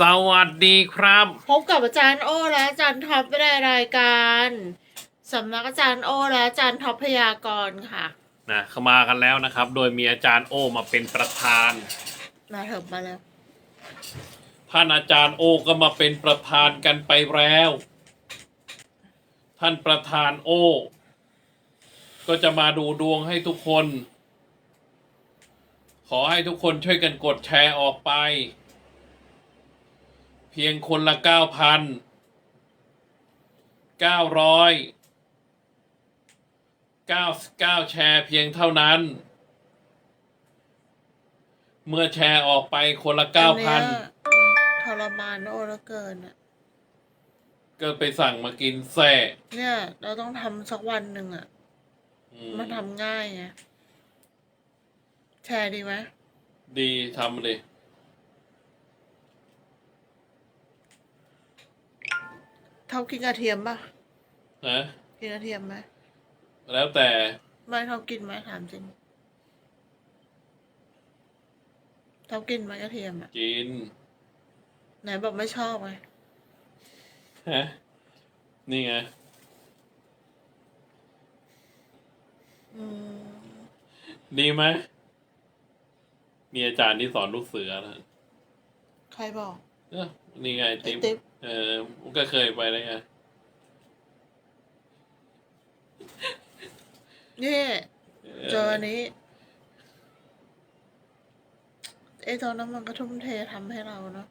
สวัสดีครับ พบกับอาจารย์โอและอาจารย์ท็อปในรายการสำนักอาจารย์โอและอาจารย์ท็อปพยากรณ์ค่ะนะเข้ามากันแล้วนะครับ โดยมีอาจารย์โอมาเป็นประธาน มาเถิบมาแล้วท่านอาจารย์โอก็มาเป็นประธานกันไปแล้ว ท่านประธานโอ ก็จะมาดูดวงให้ทุกคน ขอให้ทุกคนช่วยกันกดแชร์ออกไป เพียงคนละเก้าพันเก้าร้อยเก้าเก้าแชร์เพียงเท่านั้น เมื่อแชร์ออกไปคนละเก้าพันอัยทรมานโอแล้วเกินอะก็ไปสั่งมากินแซ่เนี่ย เราต้องทำสักวันหนึ่งอะอืมมันทำง่ายไงแชร์ดีไหมดีทำเลย เท่ากินกระเทียมป่ะนะกินกระเทียมไหมแล้วแต่ไม่เท่ากินไหมถามจริงเท่ากินไหมกระเทียมอะกินไหนบอกไม่ชอบไงฮะนี่ไงอืมดีไหมมีอาจารย์ที่สอนลูกเสือนะใครบอก เอ้อนี่ไงติ๊บไอ้ติ๊บ เออมันก็เคยไปแล้วไงนี่เจออันนี้ไอ้ตอนนั้นมันก็ทุ่มเททำให้เราเนาะ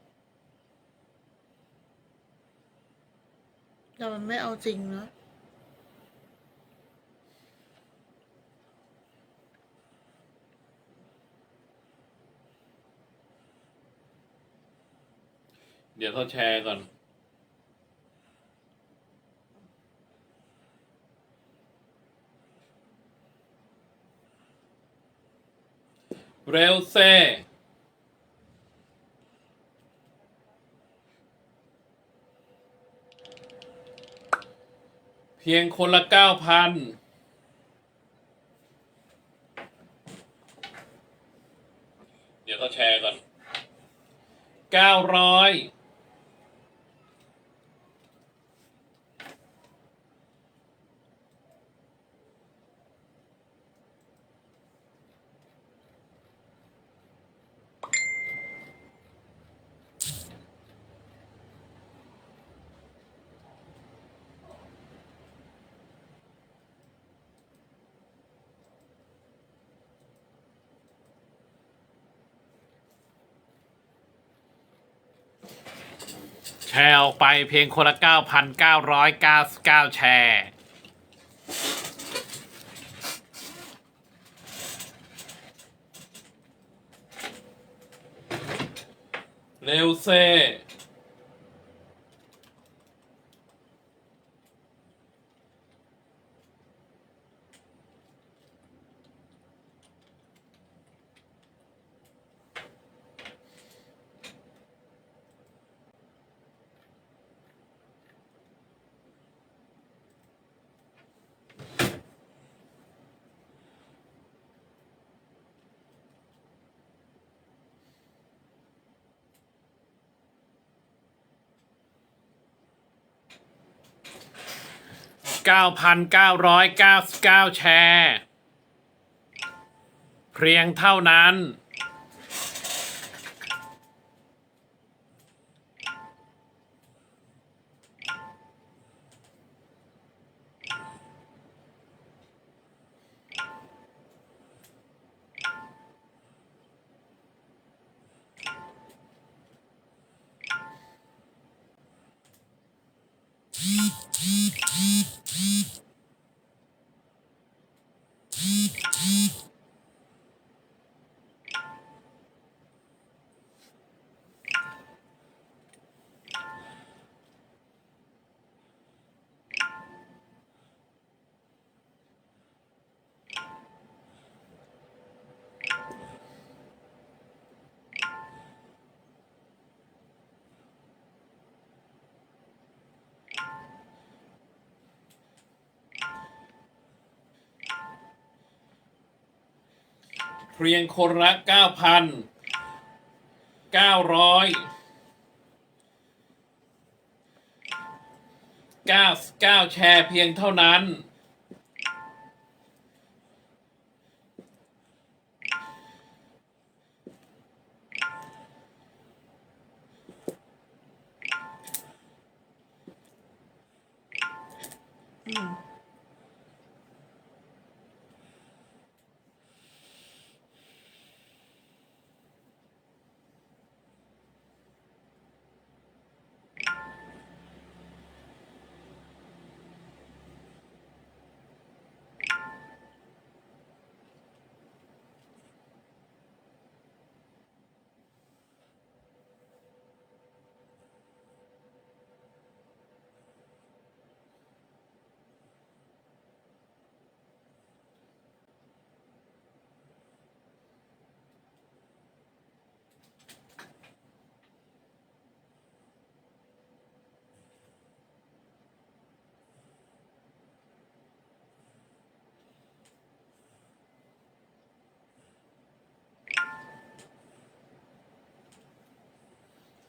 แต่มันไม่เอาจริงเนาะเดี๋ยวเขาแชร์ก่อน เร็วเซ่เพียงคนละเก้าพันเดี๋ยวเขาแชร์ก่อนเก้าร้อย แชร์ออกไปเพียงคนละ 9,999 แชร์ เร็วเซ่ 9,999 แชร์ เพียงเท่านั้น เรียงคนละเก้าพันเก้าร้อยเก้าเก้าแชร์เพียงเท่านั้น อืม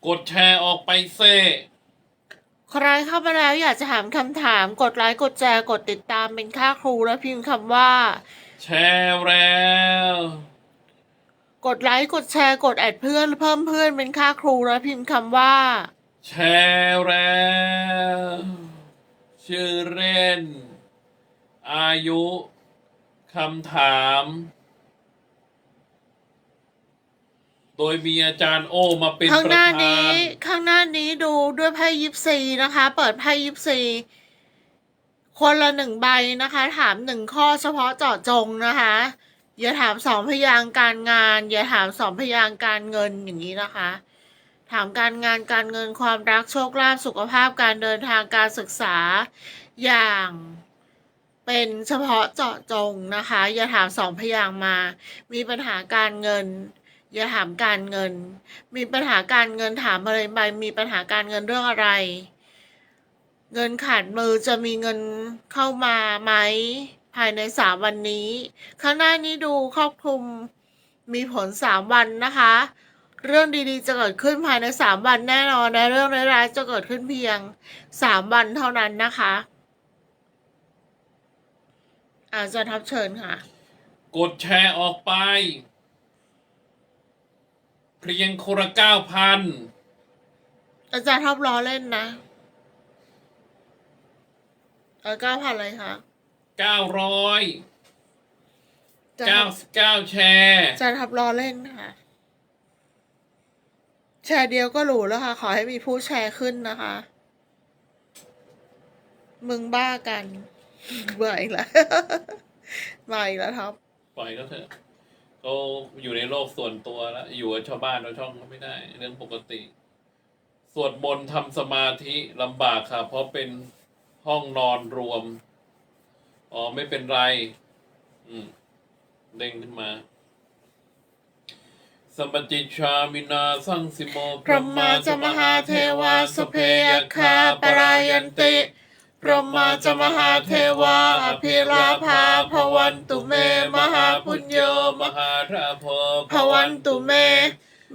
กดแชร์ออกไปเซ่ใครเข้ามาแล้วอยากจะถามคำถาม กดไลค์กดแชร์กดติดตามเป็นค่าครูแล้วพิมพ์คำว่า แชร์แล้ว กดไลค์กดแชร์กดแอดเพื่อนเพิ่มเพื่อนเป็นค่าครูแล้วพิมพ์คำว่า แชร์แล้วชื่อเล่น อายุคำถาม โดยมีอาจารย์โอมาเป็นข้างประหน้าธานี้นข้างหน้านี้ดูด้วยไพ่ยิปซีนะคะ เปิดไพ่ยิปซีคนละหนึ่งใบนะคะ ถามหนึ่งข้อเฉพาะเจาะจงนะคะ อย่าถามสองพยางค์การงาน อย่าถามสองพยางค์การเงินอย่างนี้นะคะ ถามการงานการเงินความรักโชคลาภสุขภาพการเดินทางการศึกษาอย่างเป็นเฉพาะเจาะจงนะคะ อย่าถามสองพยางค์มา มีปัญหาการเงิน อย่าถามการเงิน มีปัญหาการเงินถามอะไรไปมีปัญหาการเงินเรื่องอะไร เงินขาดมือจะมีเงินเข้ามาไหมภายในสามวันนี้ ข้างหน้านี้ดูครอบคลุมมีผลสามวันนะคะ เรื่องดีๆจะเกิดขึ้นภายในสามวันแน่นอนและเรื่องร้ายๆจะเกิดขึ้นเพียงสามวันเท่านั้นนะคะอาจารย์ทับเชิญค่ะ กดแชร์ออกไป เพียงคนละเก้าพันอาจารย์ทับล้อเล่นนะเออเก้าพันเลยค่ะเก้าร้อยอาจารเก้าย์ทับสิบเก้าแชร์อาจารย์ทับล้อเล่นค่ะ แชร์เดียวก็หรูแล้วค่ะ ขอให้มีผู้แชร์ขึ้นนะคะ มึงบ้ากันเบื่ออีกแล้วมาอีกแล้วท็อปปล่อยก็เถอะ เขาอยู่ในโลกส่วนตัวแล้ว อยู่กับชาวบ้านชาวช่องก็ไม่ได้ เรื่องปกติ สวดมนต์ทำสมาธิลำบากค่ะ เพราะเป็นห้องนอนรวม อ๋อ ไม่เป็นไร อืม เด้งขึ้นมาสัมปติชามินาสังสิโมพรหมาจมหาเทวาสเพยคาปรายันติ พรหมาจมหาเทวาอภิลาภาภวันตุเม มหาปุญโยมหาราโพภวันตุเม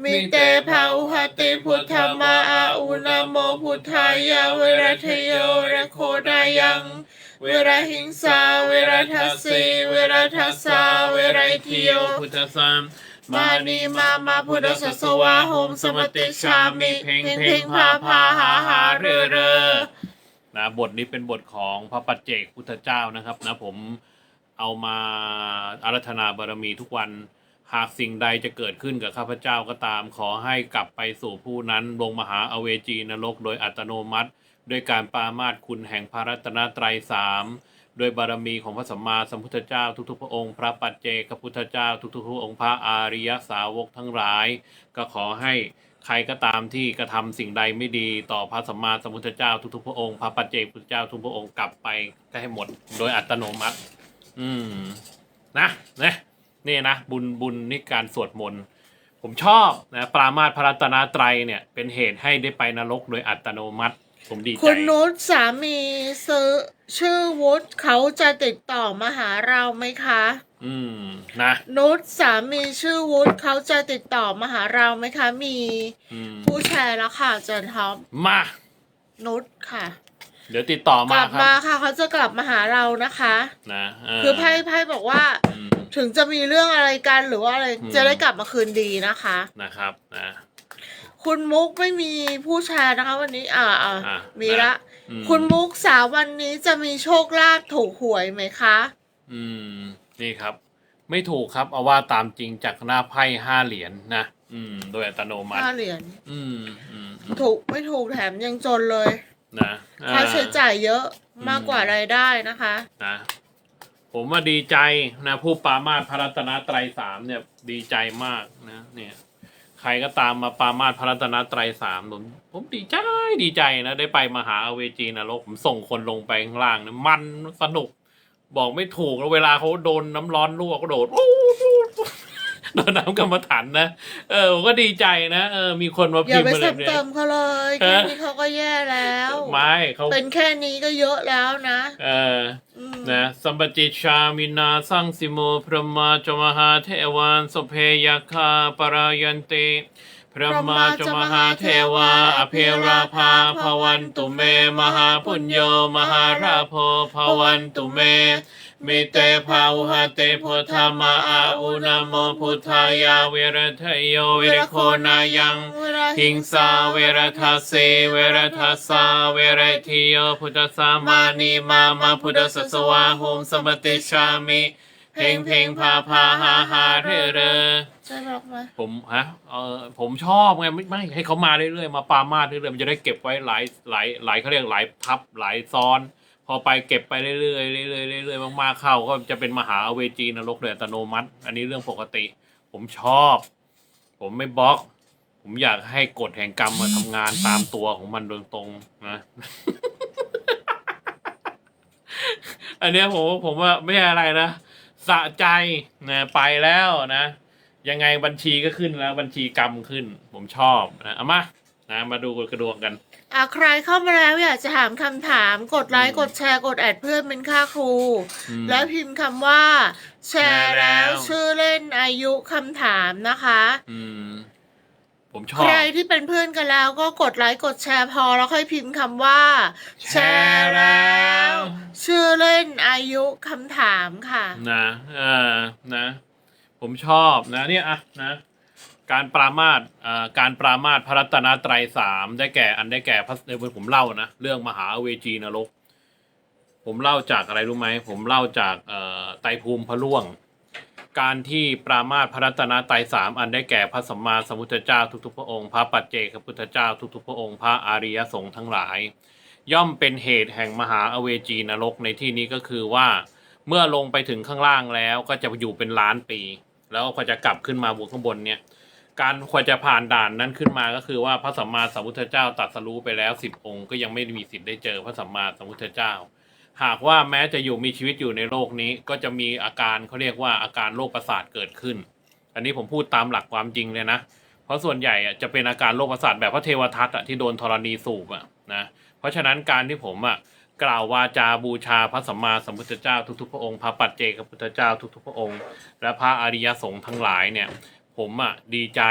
มิเตภาอุหติพุทธมาอาอุนโมพุทธายาเวรทโยระโคดายัง เวรหิงสาเวรทัสสีเวรทัสสาเวรทิโยพุทธสามมานีมามาพุทธสัสวาโหมสมติชามิเพ่งเพ่งพาพาหาหาเรอเรอ นะบทนี้เป็นบทของพระปัจเจกพุทธเจ้านะครับนะผมเอามาอารัธนาบารมีทุกวันหากสิ่งใดจะเกิดขึ้นกับข้าพเจ้าก็ตาม ขอให้กลับไปสู่ผู้นั้นลงมหาอเวจีนรกโดยอัตโนมัติด้วยการปรามาสคุณแห่งพระรัตนตรัยสามด้วยบารมีของพระสัมมาสัมพุทธเจ้าทุกๆ พระองค์ พระปัจเจกพุทธเจ้าทุกๆพระองค์พระอาริยสาวกทั้งหลาย ก็ขอให้ ใครก็ตามที่กระทำสิ่งใดไม่ดีต่อพระสัมมาสัมพุทธเจ้าทุกๆพระองค์พระปัจเจกพุทธเจ้าทุกพระองค์กลับไปก็ให้หมดโดยอัตโนมัติ อืมนะนะนี่นะบุญบุญนี่การสวดมนต์ผมชอบนะปรามาสพระรัตนตรัยเนี่ย เป็นเหตุให้ได้ไปนรกโดยอัตโนมัติ ผมดีใจคุณนุชสามีซื้อชื่อวุฒิเขาจะติดต่อมาหาเราไหมคะ อืมนะนุชสามีชื่อวุฒิเขาจะติดต่อมาหาเราไหมคะ มีอืมผู้แชร์แล้วค่ะอาจารย์ท็อปมา นุชค่ะ เดี๋ยวติดต่อกมาลับครัมาบค่ะเขาจะกลับมาหาเรานะคะ นะเคือไพ่ไพ่บอกว่า อืม ถึงจะมีเรื่องอะไรกันหรือว่าอะไรอืม จะได้กลับมาคืนดีนะคะ นะครับนะ คุณมุกไม่มีผู้แชร์นะคะ วันนี้อ่าอ่าอะมีละอืมคุณมุกสาววันนี้จะมีโชคลาภถูกหวยไหมคะ อืม นี่ครับ ไม่ถูกครับเอาว่าตามจริงจากหน้าไพ่ห้าเหรียญนะอืม โดยอัตโนมัติห้าเหรียญอืมอืมอืมถูกไม่ถูกแถมยังจนเลยนะอ่ค่าใช้จ่ายเยอะอืมมากกว่ารายได้นะคะ นะผมว่าดีใจนะผู้ปรามาสพระรัตนตรัยสามเนี่ยดีใจมากนะเนี่ย ใครก็ตามมาปรามาสพระรัตนตรัยสามผมผมดีใจดีใจนะ ได้ไปมหาอเวจีนรกผมส่งคนลงไปข้างล่างนะมันสนุก บอกไม่ถูกแล้วเวลาเขาโดนน้ำร้อนลวกก็โดดโดนน้ำกรรมฐานนะเออผมก็ดีใจนะเออมีคนมาอย่าพิมพ์ไปมาเลซ้ำยเนี่เติยมเขาเลยเอแค่อนี้เขาก็แย่แล้ว ไม่เขาเป็นแค่นี้ก็เยอะแล้วนะเออ อืมนะสัมปติชามินาสังสิโมพระมาจมหาเทวันสพเพยคาปรายันติ พระมาจมหาเทวาอภิราภาภวันตุเม มหาปุญโยมหาราโพภวันตุเม มิเตภาวุหเตพุทธมาอาอุนโมพุทธายาเวรทโยเวรโคนายังหิงสาเวรทัสเสเวรทัสสาเวรทิโยพุทธสามานีมามาพุทธสสวาโหมสมติชามิ เพงเพงพาพาหาหาเรเรใช่หรอกไหมผมฮะเออผมชอบไงไม่ไม่ให้เขามาเรื่อยๆมาปามาสเรื่อยๆมันจะได้เก็บไว้หลายหลายหลายเขาเรียกหลายทับหลายซ้อน พอไปเก็บไปเรื่อยๆเรื่อยๆเรื่อยๆมากๆเข้าก็จะเป็นมหาอเวจีนรกโดยอัตโนมัติ อันนี้เรื่องปกติ ผมชอบ ผมไม่บล็อก ผมอยากให้กฎแห่งกรรมมาทำงานตามตัวของมันโดยตรงนะอันเนี้ยผมผมว่าไม่ใช่อะไรนะ สะใจนะไปแล้วนะ ยังไงบัญชีก็ขึ้นแล้วบัญชีกรรมขึ้น ผมชอบนะเอามานะมาดูกระดวงกันอะใครเข้ามาแล้วอยากจะถามคำถามกดไลค์อืมกดแชร์กดแอดเพื่อนเป็นค่าครู อืม แล้วพิมพ์คำว่า แชร์แล้วแชร์แล้วชื่อเล่นอายุคำถามนะคะ อืม ผมชอใคบรที่เป็นเพื่อนกันแล้วก็กดไลค์กดแชร์พอแล้วค่อยพิมพ์คำว่า แชร์แล้ว ชื่อเล่นอายุคำถามค่ะ นะเออนะ ผมชอบนะ เนี่ยอะนะ การปรามาสอ่าการปรามาสพระรัตนตรัยสามได้แก่อันได้แก่พระเดี๋ยวผมเล่านะ เรื่องมหาเวจีนรก ผมเล่าจากอะไรรู้ไหม ผมเล่าจากเอ่อไตรภูมิพระล่วง การที่ปรามาสพระรัตนตรัยสามอันได้แก่พระสัมมาสัมพุทธเจ้าทุกๆพระองค์ พระปัจเจกพุทธเจ้าทุกๆพระองค์ พระอาริยสงฆ์ทั้งหลาย ย่อมเป็นเหตุแห่งมหาอเวจีนรกในที่นี้ก็คือว่า เมื่อลงไปถึงข้างล่างแล้วก็จะอยู่เป็นล้านปี แล้วก็จะกลับขึ้นมาบนข้างบนเนี่ยการควรจะผ่านด่านนั้นขึ้นมาก็คือว่าพระสัมมาสัมพุทธเจ้าตรัสรู้ไปแล้วสิบองค์ก็ยังไม่มีสิทธิ์ได้เจอพระสัมมาสัมพุทธเจ้า หากว่าแม้จะอยู่มีชีวิตอยู่ในโลกนี้ ก็จะมีอาการเขาเรียกว่าอาการโรคประสาทเกิดขึ้น อันนี้ผมพูดตามหลักความจริงเลยนะ เพราะส่วนใหญ่จะเป็นอาการโรคประสาทแบบพระเทวทัตที่โดนธรณีสูบนะเพราะฉะนั้นการที่ผมอะกล่าววาจาบูชาพระสัมมาสัมพุทธเจ้าทุกๆพระองค์พระปัจเจกพุทธเจ้าทุกๆพระองค์ และพระอริยสงฆ์ทั้งหลายเนี่ย ผมอะดีใจ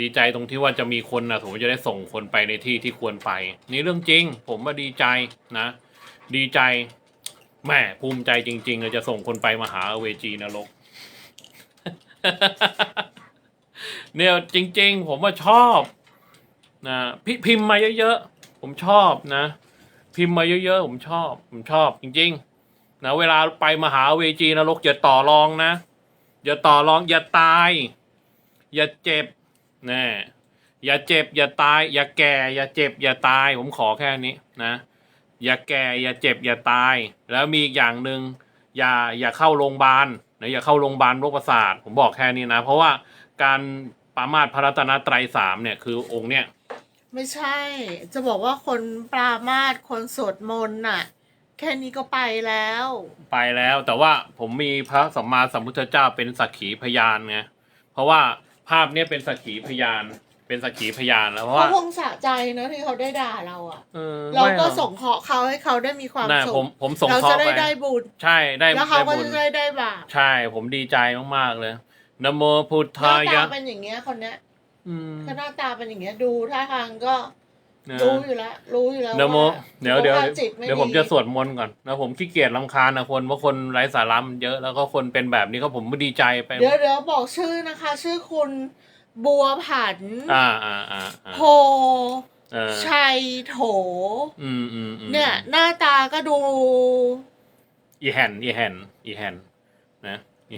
ดีใจตรงที่ว่าจะมีคนนะผมจะได้ส่งคนไปในที่ที่ควรไป นี่เรื่องจริง ผมมาดีใจนะ ดีใจแหม่ภูมิใจจริงๆเลยจะส่งคนไปมหาเวจีนรก เนี่ยจริง ๆ ผมว่าชอบนะพิพิมพ์มาเยอะๆผมชอบนะ พิมพ์มาเยอะๆผมชอบ ผมชอบจริงๆนะเวลาไปมหาเวจีนรกอย่าต่อรองนะอย่าต่อรองอย่าตาย อย่าเจ็บน่อย่าเจ็บ อย่าตาย อย่าแก่ อย่าเจ็บ อย่าตาย ผมขอแค่นี้นะ อย่าแก่อย่าเจ็บอย่าตาย แล้วมีอีกอย่างหนึ่งอย่าอย่าเข้าโรงพยาบาลนะอย่าเข้าโรงพยาบาลโรคประสาทผมบอกแค่นี้นะ เพราะว่าการปรามาสพระรัตนตรัยสามเนี่ยคือองค์เนี่ยไม่ใช่ จะบอกว่าคนปรามาสคนสวดมนต์น่ะ แค่นี้ก็ไปแล้ว ไปแล้วแต่ว่าผมมีพระสัมมาสัมพุทธเจ้าเป็นสักขีพยานไงเพราะว่าภาพเนี้ยเป็นสักขีพยาน เป็นสักขีพยานแล้วเพราะเขาว่าคงสะใจเนอะที่เขาได้ด่าเราอะออเราก็ไม่หอส่งเคราะห์เขาให้เขาได้มีความน่ะสุผมขผมส่งเราเคราะจะห์ได้ไปได้บุญใช่ได้แล้วเขาได้ก็บุญจะได้ได้บาปใช่ผมดีใจมากๆเลยนะโมพุทหน้าธาตายะเป็นอย่างเงี้ยคนเนี้ยอืมก็หน้าตาเป็นอย่างเงี้ยดูท่าทางก็นะรู้อยู่แล้วรู้อยู่แล้วเดี๋ยวโมว่าเดี๋ยวเดี๋ยวสุขภาพจิตไเดี๋ยวผมจะสวดมนต์ก่อนนะผมขี้เกียจรำคาญนะคนเพราะคนไร้สาระมันเยอะแล้วก็คนเป็นแบบนี้ก็ผมไม่ดีใจไป เดี๋ยวเดี๋ยวบอกชื่อนะคะ ชื่อคุณ บัวผันอ่าอ่าอ่าอ่าโพเออชัยโถ อืมอืมอืมเนี่ย หน้าตาก็ดู อีแฮนอีแฮนอีแฮนนะอี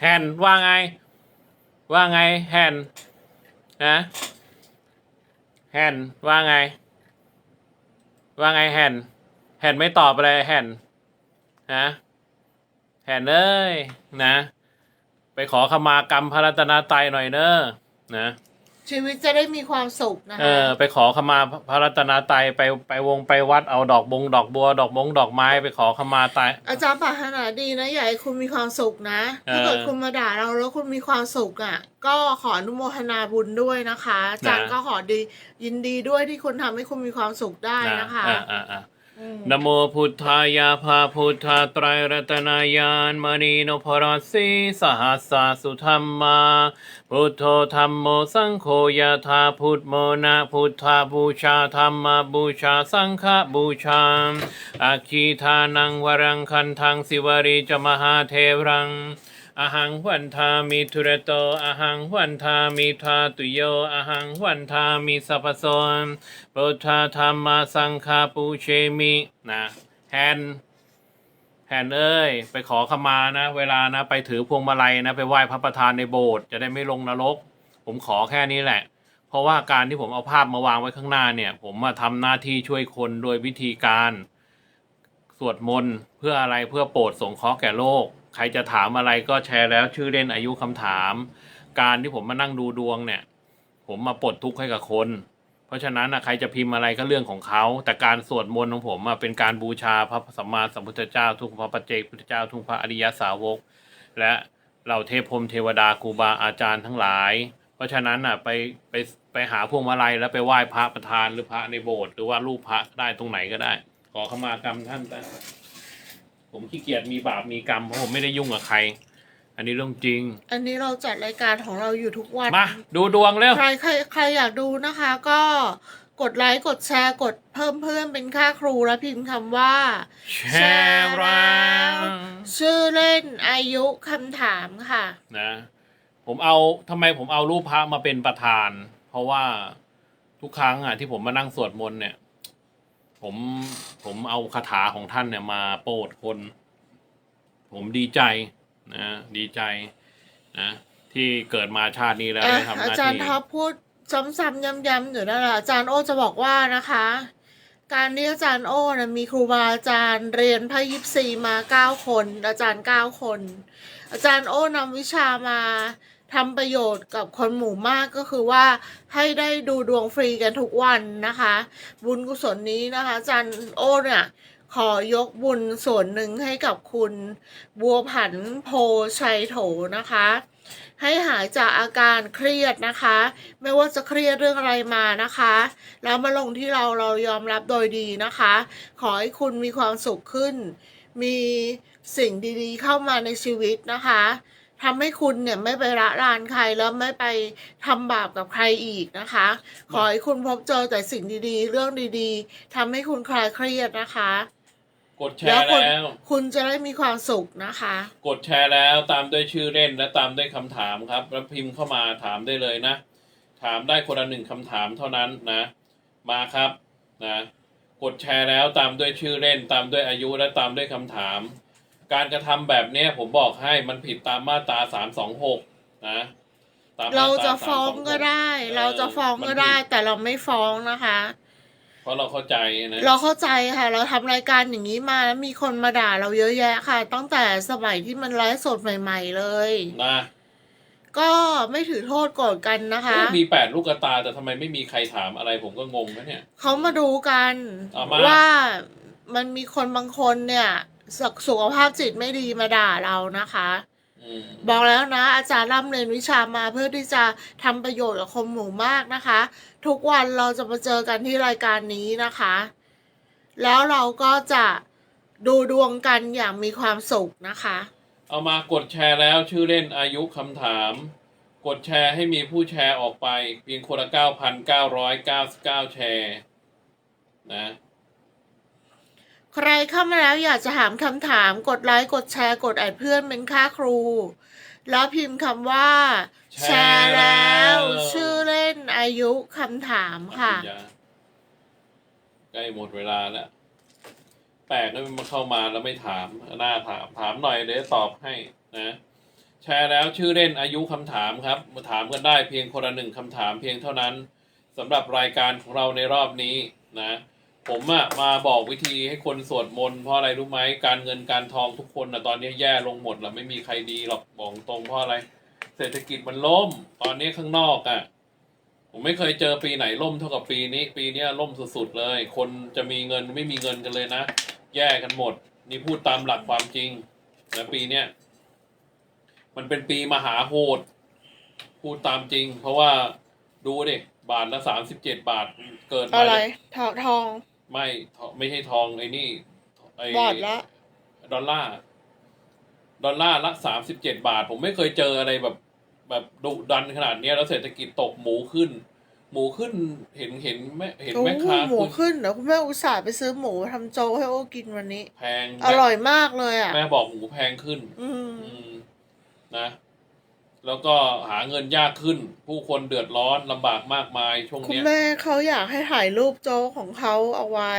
แฮนว่าไง ว่าไงแฮนนะแฮนว่าไง ว่าไงแฮนแฮนไม่ตอบอะไรแฮนนะแฮนเอ้ยนะ ไปขอขมากรรมพระรัตนตรัยหน่อยเนอะนะ ชีวิตจะได้มีความสุขนะเอคะอ ไปขอขมาพระรัตนตรัยไปไปวงไปวัดเอาดอกบงดอกบัว ดอกมงดอกไม้ไปขอขมาตาย อาจารย์ปรารถนาดีนะอยากให้คุณมีความสุขนะเออถ้าเกิดคุณมาด่าเราแล้วคุณมีความสุขอะ ก็ขออนุโมทนาบุญด้วยนะคะอาจารย์นะ ก็ขอดียินดีด้วยที่คุณทำให้คุณมีความสุขได้นะนะคะ อ่าอ่าอ่าอืม นะโมพุทธายาภาพุทธาไตรรัตนายานมณีนพรัสีสหัสสาสุธรรมา พุทโธธรรมโมสังโฆยะธาพุทโมนะพุทธาบูชาธรรมบูชาสังฆบูชาอาคีทานังวรังคันทังสิวรีจมหาเทรัง อหังวันทามิทุระโตอหังวันทามิทาตุโยอหังวันทามิสัพพโสนพุทธาธรรมาสังฆาปูเชมินะแฮนแฮนเอ้ย ไปขอขมานะ เวลานะ ไปถือพวงมาลัยนะ ไปไหว้พระประธานในโบสถ์จะได้ไม่ลงนรก ผมขอแค่นี้แหละ เพราะว่าการที่ผมเอาภาพมาวางไว้ข้างหน้าเนี่ย ผมมาทำหน้าที่ช่วยคนโดยวิธีการ สวดมนต์เพื่ออะไรเพื่อโปรดสงเคราะห์แก่โลก ใครจะถามอะไรก็แชร์แล้วชื่อเล่นอายุคำถาม การที่ผมมานั่งดูดวงเนี่ย ผมมาปลดทุกข์ให้กับคน เพราะฉะนั้นนะใครจะพิมพ์อะไรก็เรื่องของเขา แต่การสวดมนต์ของผมเป็นการบูชาพระสัมมาสัมพุทธเจ้า ทุกพระปัจเจกพุทธเจ้าทุกพระอริยสาวก และเหล่าเทพพรมเทวดาครูบาอาจารย์ทั้งหลาย เพราะฉะนั้นอะไปไปไปหาพวงมาลัยแล้วไปไหว้พระประธานหรือพระในโบสถ์หรือว่ารูปพระได้ตรงไหนก็ได้ ขอขมากรรมท่านแต่ ผมขี้เกียจมีบาปมีกรรมเพราะผมไม่ได้ยุ่งกับใคร อันนี้เรื่องจริง อันนี้เราจัดรายการของเราอยู่ทุกวัน มา ดูดวงเร็ว ใครใครใครอยากดูนะคะ ก็กดไลค์กดแชร์กดเพิ่มเพื่อนเป็นค่าครูและพิมพ์คำว่า แชร์รังชื่อเล่นอายุคำถามค่ะ นะ ผมเอาทำไมผมเอารูปพระมาเป็นประธาน เพราะว่าทุกครั้งอะที่ผมมานั่งสวดมนต์เนี่ย ผมผมเอาคาถาของท่านเนี่ยมาโปรดคน ผมดีใจนะดีใจนะที่เกิดมาชาตินี้แล้วอะได้ทำหอาน้าจารที่ย์ท็อปพูดซ้ำๆย้ำๆอยู่นั่นแหละอาจารย์โอจะบอกว่านะคะ การที่อาจารย์โอนะมีครูบาอาจารย์เรียนไพ่ยิปซีมาเก้าคน อาจารย์เก้าคน อาจารย์โอนำวิชามา ทำประโยชน์กับคนหมู่มากก็คือว่าให้ได้ดูดวงฟรีกันทุกวันนะคะ บุญกุศลนี้นะคะจารย์โอเนี่ยขอยกบุญส่วนหนึ่งให้กับคุณบัวผันโพชัยโถนะคะ ให้หายจากอาการเครียดนะคะ ไม่ว่าจะเครียดเรื่องอะไรมานะคะ แล้วมาลงที่เราเรายอมรับโดยดีนะคะ ขอให้คุณมีความสุขขึ้น มีสิ่งดีๆเข้ามาในชีวิตนะคะ ทำให้คุณเนี่ยไม่ไปละลานใครแล้วไม่ไปทำบาปกับใครอีกนะคะ ขอให้คุณพบเจอแต่สิ่งดีๆ เรื่องดีๆทำให้คุณคลายเครียดนะคะ กดแชแล้วร์คุณแล้ว คุณจะได้มีความสุขนะคะ กดแชร์แล้วตามด้วยชื่อเล่นและตามด้วยคำถามครับ แล้วพิมพ์เข้ามาถามได้เลยนะ ถามได้คนละหนึ่งคำถามเท่านั้นนะ มาครับนะ กดแชร์แล้วตามด้วยชื่อเล่น ตามด้วยอายุและตามด้วยคำถาม การกระทำแบบเนี้ยผมบอกให้มันผิดตามมาตราสามสองหกนะตมมตเราจะฟ้องก็ได้326เราจะฟ้องก็ได้มันผิแต่เราไม่ฟ้องนะคะ เพราะเราเข้าใจนะเราเข้าใจค่ะ เราทำรายการอย่างนี้มาแล้วมีคนมาด่าเราเยอะแยะค่ะ ตั้งแต่สมัยที่มันไลฟ์สดใหม่ ๆ เลยนะก็ไม่ถือโทษโกรธกันนะคะ มีแปดลูกกระตาแต่ทำไมไม่มีใครถามอะไรผมก็งงนะเนี่ยเขามาดูกันเอามาว่ามันมีคนบางคนเนี่ย สุขสุขภาพจิตไม่ดีมาด่าเรานะคะอืมบอกแล้วนะ อาจารย์ร่ำเรียนวิชามาเพื่อที่จะทำประโยชน์กับคนหมู่มากนะคะ ทุกวันเราจะมาเจอกันที่รายการนี้นะคะ แล้วเราก็จะดูดวงกันอย่างมีความสุขนะคะ เอามากดแชร์แล้วชื่อเล่นอายุคำถามกกดแชร์ให้มีผู้แชร์ออกไป เพียงคนละเก้าพันเก้าร้อยเก้าสิบเก้าแชร์ นะ ใครเข้ามาแล้วอยากจะถามคำถามกดไลค์กดแชร์กดแอดเพื่อนเป็นค่าครู แล้วพิมพ์คำว่า แชแชร์ร์แล้วแล้ว ชื่อเล่นอายุคำถามค่ะอภิญญาใกล้หมดเวลาแล้ว แปลกนะมันเข้ามาแล้วไม่ถามน่าถาม ถามหน่อยเดี๋ยวตอบให้นะแชร์แล้วชื่อเล่นอายุคำถามครับมาถามกันได้เพียงคนละหนึ่งคำถามเพียงเท่านั้นสำหรับรายการของเราในรอบนี้นะ ผมอะมาบอกวิธีให้คนสวดมนต์เพราะอะไรรู้ไหมการเงินการทองทุกคนนะตอนนี้แย่ลงหมดแล้วไม่มีใครดีหรอกบอกตรงเพราะอะไร เศรษฐกิจมันล่ม ตอนนี้ข้างนอกอะผมไม่เคยเจอปีไหนล่มเท่ากับปีนี้ ปีนี้ล่มสุดๆเลย คนจะมีเงินไม่มีเงินกันเลยนะ แย่กันหมด นี่พูดตามหลักความจริงนะปีเนี้ยมันเป็นปีมหาโหด พูดตามจริง เพราะว่าดูดิบาทละสามสิบเจ็ดบาทเกิดมาอะไรทองทอง ไม่ทองไม่ใช่ทองไอ้นี่ไอ้บอดละ ดอลลาร์ดอลลาร์ละสามสิบเจ็ดบาท ผมไม่เคยเจออะไรแบบ แบบดุดันขนาดเนี้ยแล้วเศรษฐกิจตกหมูขึ้น หมูขึ้นเห็นเห็นแม่เห็นโอ้แม่ค้าหมูคุณขึ้นเดี๋ยวคุณแม่อุตส่าห์ไปซื้อหมูทำโจกให้โอ้กินวันนี้ แพงอร่อยมากเลยอะ แม่บอกหมูแพงขึ้น อืม อืมนะ แล้วก็หาเงินยากขึ้น ผู้คนเดือดร้อนลำบากมากมายช่วงคุณเนี้ย แม่เขาอยากให้ถ่ายรูปโจ๊กของเขาเอาไว้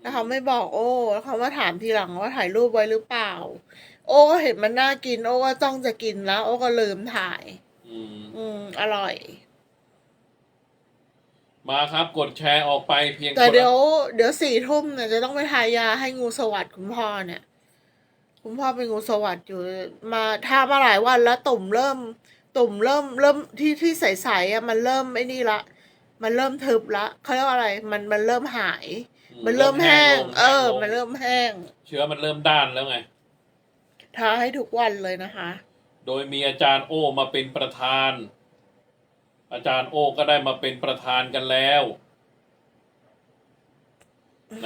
แล้วเขาไม่บอกโอ้ แล้วเขามาถามทีหลังว่าถ่ายรูปไว้หรือเปล่า โอ้ก็เห็นมันน่ากิน โอ้ก็จ้องจะกินแล้ว โอ้ก็ลืมถ่าย อืม อืม อร่อย มาครับกดแชร์ออกไปเพียงแต่คนละเดี๋ยว เดี๋ยวสี่ทุ่มเนี่ยจะต้องไปทายาให้งูสวัสด์คุณพ่อเนี่ย คุณพ่อเป็นงูสวัสด์อยู่มาทามาหลายวันแล้วตุ่มเริ่ม ตุ่มเริ่มเริ่มที่ที่ใสๆอะมันเริ่มไอ้นี่ละ มันเริ่มทึบละเขาเรียกว่าอะไร มันมันเริ่มหาย มันเริ่มแห้งลเออลงมันเริ่มแห้ง เชื้อมันเริ่มด้านแล้วไงทาให้ทุกวันเลยนะคะ โดยมีอาจารย์โอมาเป็นประธาน อาจารย์โอก็ได้มาเป็นประธานกันแล้ว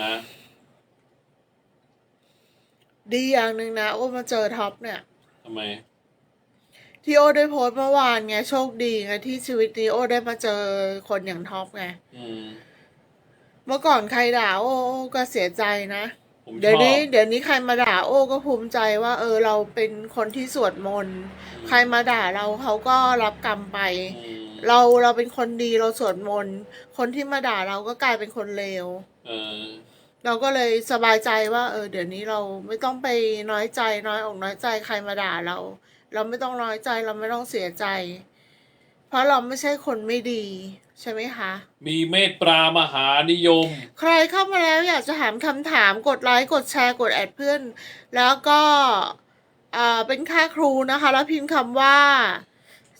นะ ดีอย่างหนึ่งนะโอ้มาเจอท็อปเนี่ย ทำไม ที่โอ้ได้โพสต์เมื่อวานไงโชคดีไงที่ชีวิตนี้โอ้ได้มาเจอคนอย่างท็อปไง อืม เมื่อก่อนใครด่าโอ้โอ้ก็เสียใจนะ ผมชเดี๋ยวอบนี้เดี๋ยวนี้ใครมาด่าโอ้ก็ภูมิใจว่า เออเราเป็นคนที่สวดมนต์ใครมาด่าเราเขาก็รับกรรมไป อืมเราเราเป็นคนดีเราสวดมนต์คนที่มาด่าเราก็กลายเป็นคนเลว เออ เราก็เลยสบายใจว่า เออ เดี๋ยวนี้เราไม่ต้องไปน้อยใจน้อยอกน้อยใจใครมาด่าเรา เราไม่ต้องน้อยใจเราไม่ต้องเสียใจ เพราะเราไม่ใช่คนไม่ดี ใช่ไหมคะ มีเมตตามหานิยม ใครเข้ามาแล้วอยากจะถามคำถามกดไลค์กดแชร์กดแอดเพื่อน แล้วก็อ่าเป็นค่าครูนะคะ แล้วพิมพ์คำว่า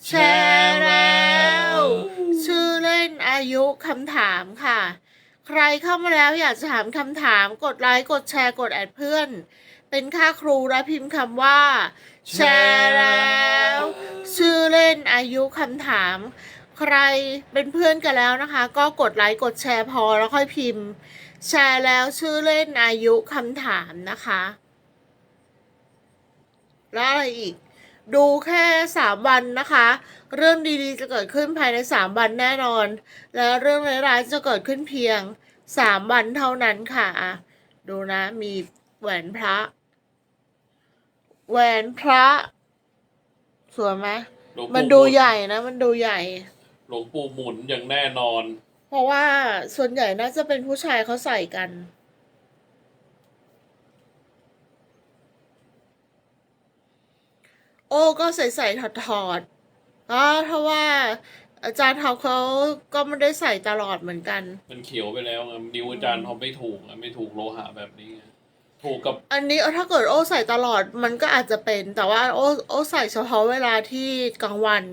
แชร์แล้ว ชื่อเล่นอายุคำถามค่ะ ใครเข้ามาแล้วอยากจะถามคำถามกดไลค์กดแชร์กดแอดเพื่อน เป็นค่าครูและพิมพ์คำว่า แชร์แล้ว ชื่อเล่นอายุคำถาม ใครเป็นเพื่อนกันแล้วนะคะ ก็กดไลค์กดแชร์พอแล้วค่อยพิมพ์ แชร์แล้วชื่อเล่นอายุคำถามนะคะ แล้วอะไรอีก ดูแค่สามวันนะคะ เรื่องดีๆจะเกิดขึ้นภายในสามวันแน่นอน และเรื่องร้ายๆจะเกิดขึ้นเพียงสามวันเท่านั้นค่ะอะ ดูนะมีแหวนพระ แหวนพระ สวยไหมหลวงปู่มันดูใหญ่นะ มันดูใหญ่ หลวงปู่หมุนอย่างแน่นอน เพราะว่าส่วนใหญ่น่าจะเป็นผู้ชายเขาใส่กัน โอ้ก็ใส่ใส่ถอดถอดๆอ๋อเพราะว่า อาจารย์เขาเขาก็ไม่ได้ใส่ตลอดเหมือนกัน มันเขียวไปแล้วไงนิ้วอาจารย์เขาไม่ถูกอะไม่ถูกโลหะแบบนี้ไงถูกกับอันนี้ถ้าเกิดโอ้ใส่ตลอดมันก็อาจจะเป็น แต่ว่าโอ้โอ้ใส่เฉพาะเวลาที่กลางวัน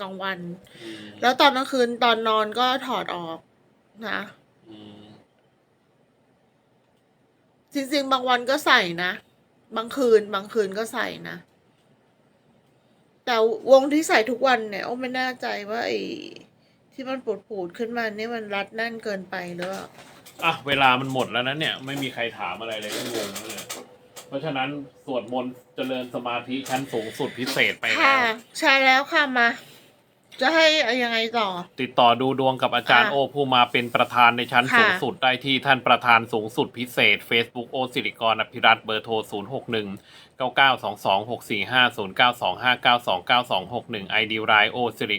กลางวันอืมแล้วตอนกลางคืนตอนนอนก็ถอดออกนะอืมจริงๆ บางวันก็ใส่นะ บางคืน บางคืนก็ใส่นะ แต่วงที่ใส่ทุกวันเนี่ยโอ้ไม่แน่ใจว่าไอ้ที่มันปูดปูดๆขึ้นมาเนี่ยมันรัดแน่นเกินไปหรือเปล่าอะเวลามันหมดแล้วนะเนี่ย ไม่มีใครถามอะไรเลยก็งงเลยเพราะฉะนั้นสวดมนต์เจริญสมาธิชั้นสูงสุดพิเศษไปแล้ค่ะ ว ใช่แล้วค่ะมา จะให้ยังไงต่อ ติดต่อดูดวงกับอาจารย์ค่ะโอผู้มาเป็นประธานในชั้นค่ะสูงสุดได้ที่ท่านประธานสูงสุดพิเศษ Facebook โอสิริกรอภิรัตน์เบอร์โทร 0 6 1 9 9 2 2 6 4 5 0 9 2 5 9 2 9 2 6 1 ID รายโอสิริ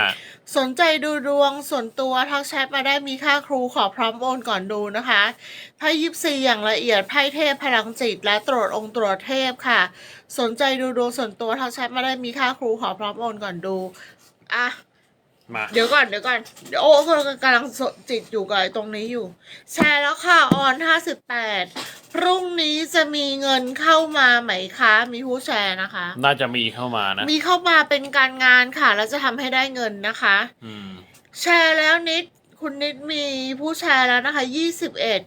15 สนใจดูดวงส่วนตัวทักแชทมาได้มีค่าครูขอพร้อมโอนก่อนดูนะคะไพ่ยิปซีอย่างละเอียดไพ่เทพพลังจิต และตรวจองค์ตรวจเทพค่ะ สนใจดูดวงส่วนตัวทักแชทมาได้มีค่าครูขอพร้อมโอนก่อนดู อะ มาเดี๋ยวก่อนเดี๋ยวก่อนเดี๋ยวโอ้กำลังสดจิตอยู่กับไอ้ตรงนี้อยู่ แชร์แล้วค่ะ ออนห้าสิบแปดพรุ่งนี้จะมีเงินเข้ามาไหมคะ มีผู้แชร์นะคะ น่าจะมีเข้ามานะมีเข้ามาเป็นการงานค่ะ แล้วจะทำให้ได้เงินนะคะ อืม แชร์แล้วนิด คุณนิดมีผู้แชร์แล้วนะคะยี่สิบเอ็ด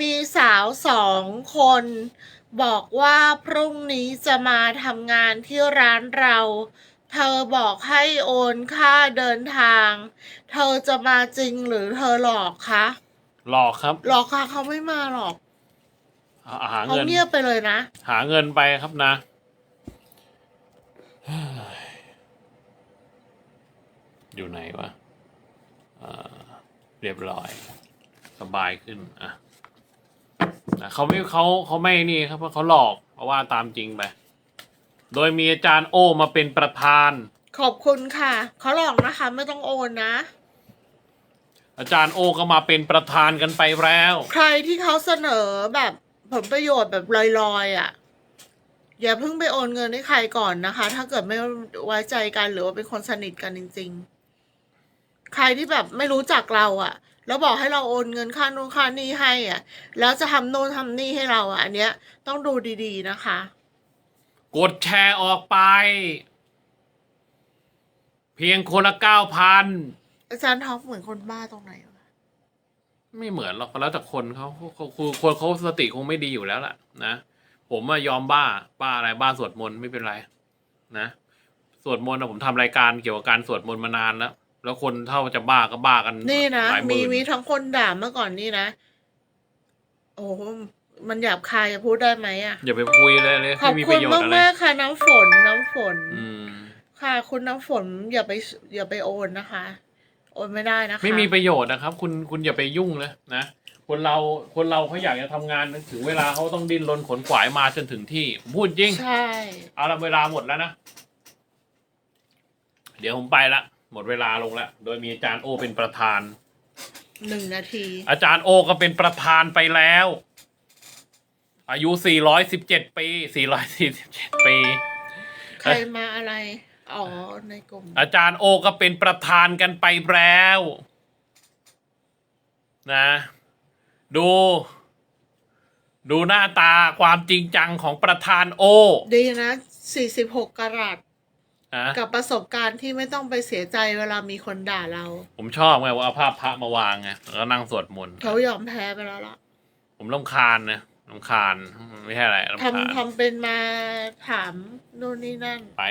มีสาวสองคน บอกว่าพรุ่งนี้จะมาทำงานที่ร้านเรา เธอบอกให้โอนค่าเดินทาง เธอจะมาจริงหรือเธอหลอกคะ หลอกครับ หลอกค่ะเขาไม่มาหรอกหาหาเขาเงิน เงียบไปเลยนะ หาเงินไปครับนะ อยู่ไหนวะอ่าเรียบร้อย สบายขึ้นอะนะเขาไม่เขาเขาไม่นี่ครับเพราะเขาหลอกเพราะว่าตามจริงไป โดยมีอาจารย์โอมาเป็นประธาน ขอบคุณค่ะ เขาหลอกนะคะ ไม่ต้องโอนนะ อาจารย์โอก็มาเป็นประธานกันไปแล้ว ใครที่เขาเสนอแบบผลประโยชน์แบบลอยๆอะ อย่าเพิ่งไปโอนเงินให้ใครก่อนนะคะ ถ้าเกิดไม่ไว้ใจกันหรือว่าเป็นคนสนิทกันจริง ๆ ใครที่แบบไม่รู้จักเราอะ แล้วบอกให้เราโอนเงินค่านู่นค่านี่ให้อะ แล้วจะทำโน่นทำนี่ให้เราอะอันเนี้ยต้องดูดีๆนะคะ กดแชร์ออกไป เพียงคนละเก้าพันอาจารย์ท็อปเหมือนคนบ้าตรงไหนวะไม่เหมือนหรอกแล้วแต่คนเขาเขาเขาคือคนเขาสติคงไม่ดีอยู่แล้วล่ะ นะผมอะยอมบ้า บ้าอะไรบ้าสวดมนต์ไม่เป็นไร นะสวดมนต์อะผมทำรายการเกี่ยวกับการสวดมนต์มานานแล้วแล้วคนเท่าจะบ้าก็บ้ากันนี่นะหลายหมีมื่นมีทั้งคนด่าเมื่อก่อนนี่นะ โอ้โห มันหยาบคายจะพูดได้ไหมอะ อย่าไปคุยเลยเลยขอบไม่มีปคุณระโยชน์มากอะไร มากๆค่ะน้ำฝนน้ำฝน อืม ค่ะ คุณน้ำฝนอย่าไปอย่าไปโอนนะคะ โอนไม่ได้นะคะไม่มีประโยชน์นะครับ คุณคุณอย่าไปยุ่งเลยนะคนเราคนเราเขาอยากจะทำงานถึงเวลาเขาต้องดิ้นรนขนขวายมาจนถึงที่ผมพูดจริง ใช่ เอาละเวลาหมดแล้วนะ เดี๋ยวผมไปละ หมดเวลาลงแล้ว โดยมีอาจารย์โอเป็นประธาน หนึ่งนาที อาจารย์โอก็เป็นประธานไปแล้ว อายุ 417 ปี 447 ปี ใครมาอะไร อ๋อ ในกลุ่ม อาจารย์โอก็เป็นประธานกันไปแล้ว นะ ดู ดูหน้าตาความจริงจังของประธานโอ ดีนะสี่สิบหกกรัตนะกับประสบการณ์ที่ไม่ต้องไปเสียใจเวลามีคนด่าเรา ผมชอบไงว่าเอาภาพพระมาวางไงแล้วก็นั่งสวดมนต์เขายอมแพ้ไปแล้วล่ะ ผมลำคาญนะ ลำคาญ ไม่ใช่อะไรลำคาญ ทำทำเป็นมาถามนู่นนี่นั่น ไป